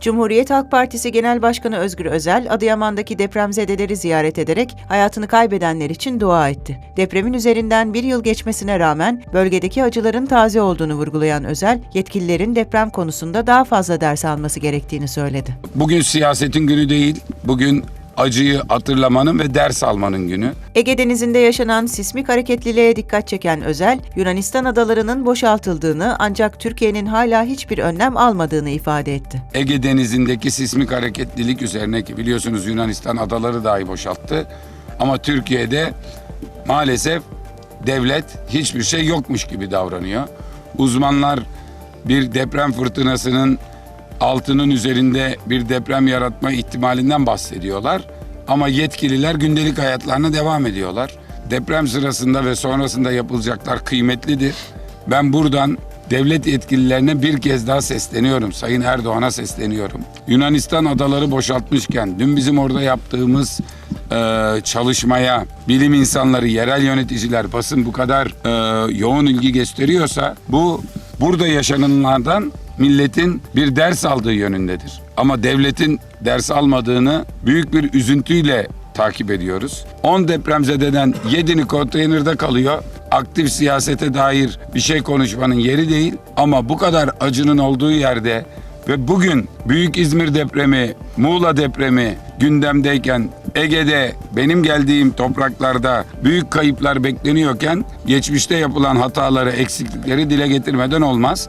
Cumhuriyet Halk Partisi Genel Başkanı Özgür Özel, Adıyaman'daki depremzedeleri ziyaret ederek hayatını kaybedenler için dua etti. Depremin üzerinden bir yıl geçmesine rağmen bölgedeki acıların taze olduğunu vurgulayan Özel, yetkililerin deprem konusunda daha fazla ders alması gerektiğini söyledi. Bugün siyasetin günü değil, bugün acıyı hatırlamanın ve ders almanın günü. Ege Denizi'nde yaşanan sismik hareketliliğe dikkat çeken Özel, Yunanistan adalarının boşaltıldığını ancak Türkiye'nin hala hiçbir önlem almadığını ifade etti. Ege Denizi'ndeki sismik hareketlilik üzerine ki biliyorsunuz Yunanistan adaları dahi boşalttı. Ama Türkiye'de maalesef devlet hiçbir şey yokmuş gibi davranıyor. Uzmanlar bir deprem fırtınasının altının üzerinde bir deprem yaratma ihtimalinden bahsediyorlar. Ama yetkililer gündelik hayatlarına devam ediyorlar. Deprem sırasında ve sonrasında yapılacaklar kıymetlidir. Ben buradan devlet yetkililerine bir kez daha sesleniyorum. Sayın Erdoğan'a sesleniyorum. Yunanistan adaları boşaltmışken dün bizim orada yaptığımız e, çalışmaya bilim insanları, yerel yöneticiler, basın bu kadar e, yoğun ilgi gösteriyorsa bu burada yaşananlardan milletin bir ders aldığı yönündedir. Ama devletin ders almadığını büyük bir üzüntüyle takip ediyoruz. 10 depremzededen 7'ni konteynerde kalıyor. Aktif siyasete dair bir şey konuşmanın yeri değil ama bu kadar acının olduğu yerde ve bugün Büyük İzmir depremi, Muğla depremi gündemdeyken Ege'de benim geldiğim topraklarda büyük kayıplar bekleniyorken geçmişte yapılan hataları, eksiklikleri dile getirmeden olmaz.